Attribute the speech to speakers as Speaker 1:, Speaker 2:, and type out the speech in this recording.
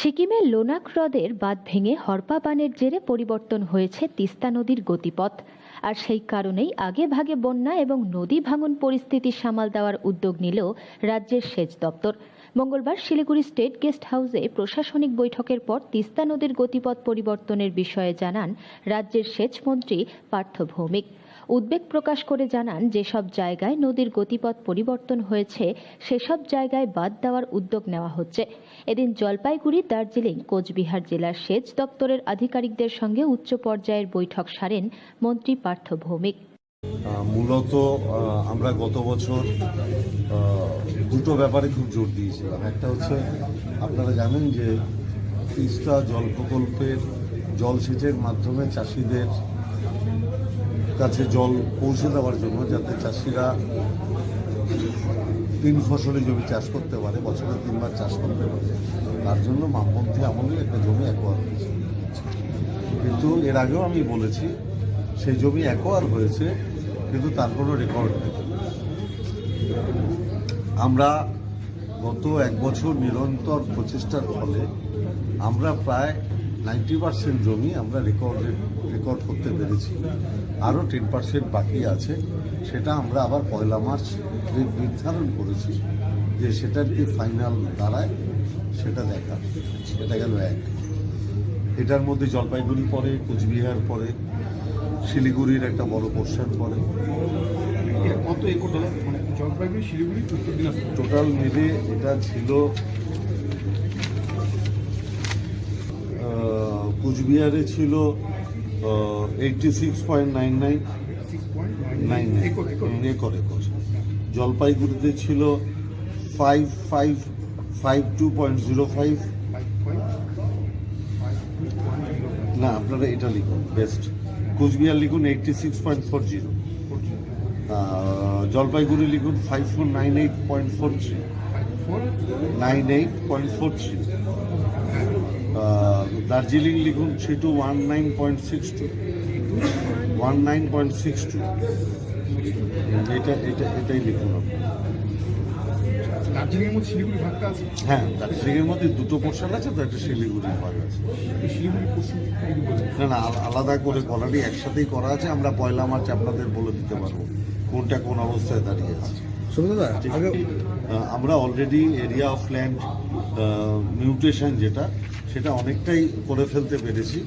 Speaker 1: সিকিমের লোনাক হ্রদের বাঁধ ভেঙে হরপা বানের জেরে পরিবর্তন হয়েছে তিস্তা নদীর গতিপথ। আর সেই কারণেই আগে ভাগে বন্যা এবং নদী ভাঙন পরিস্থিতি সামাল দেওয়ার উদ্যোগ নিল রাজ্যের সেচ দপ্তর। মঙ্গলবার শিলিগুড়ি স্টেট গেস্ট হাউসে প্রশাসনিক বৈঠকের পর তিস্তা নদীর গতিপথ পরিবর্তনের বিষয়ে জানান রাজ্যের সেচ মন্ত্রী পার্থ ভৌমিক। উদ্বেগ প্রকাশ করে জানান, যেসব জায়গায় নদীর গতিপথ পরিবর্তন হয়েছে, সেসব জায়গায় বাদ দেওয়ার উদ্যোগ নেওয়া হচ্ছে। এদিন জলপাইগুড়ি, দার্জিলিং, কোচবিহার জেলার সেচ দপ্তরের আধিকারিকদের সঙ্গে উচ্চ পর্যায়ের বৈঠক সারেন মন্ত্রী পার্থ ভৌমিক।
Speaker 2: মূলত আমরা গত বছর দুটো ব্যাপারে খুব জোর দিয়েছিলাম। একটা হচ্ছে, আপনারা জানেন যে তিস্তা জল প্রকল্পের জলসেচের মাধ্যমে চাষিদের কাছে জল পৌঁছে দেওয়ার জন্য যাতে চাষিরা তিন ফসলি জমি চাষ করতে পারে, বছরে তিনবার চাষ করতে পারে। তার জন্য বামপন্থী আমলে একটা জমি অ্যাকোয়ার হয়েছে। কিন্তু এর আগেও আমি বলেছি, সেই জমি অ্যাকোয়ার হয়েছে, কিন্তু তার কোনো রেকর্ড নেই। আমরা গত এক বছর নিরন্তর প্রচেষ্টার ফলে আমরা প্রায় নাইনটি পার্সেন্ট জমি আমরা রেকর্ড রেকর্ড করতে পেরেছি। আরও টেন পার্সেন্ট বাকি আছে। সেটা আমরা আবার পয়লা মার্চ নির্ধারণ করেছি যে সেটার কি ফাইনাল দাঁড়ায় সেটা দেখা। এটা গেল এক। এটার মধ্যে জলপাইগুড়ি পড়ে কোচবিহার পড়ে শিলিগুড়ির একটা বড় পোর্শন পড়ে
Speaker 3: এটা কত একর মানে জলপাইগুড়ি শিলিগুড়ি
Speaker 2: টোটাল মিলে এটা ছিল কোচবিহারে ছিল eighty six point nine nine nine
Speaker 3: acre একর।
Speaker 2: জলপাইগুড়িতে ছিল five five five two point zero five না আপনারা এটা লিখুন বেস্ট কুচবিহার লিখুন eighty six point four zero Jalpaiguri লিখুন five four nine eight point four three nine eight point four three Darjeeling লিখুন three two one nine point six two. One nine point six two. এটা এটা, এটাই লিখুন আপনি।
Speaker 3: দার্জিলিংয়ের মধ্যে শিলিগুড়ি ভাগটা আছে
Speaker 2: হ্যাঁ দার্জিলিংয়ের মধ্যে দুটো পোর্শন আছে তো একটা ভাগ আছে।
Speaker 3: শিলিগুড়ি
Speaker 2: না না আলাদা করে করারই একসাথেই করা আছে আমরা পয়লা মার্চ আপনাদের বলে দিতে পারব কোনটা কোন অবস্থায় দাঁড়িয়ে আছে। আমরা already area of land mutation যেটা সেটা অনেকটাই করে ফেলতে পেরেছি।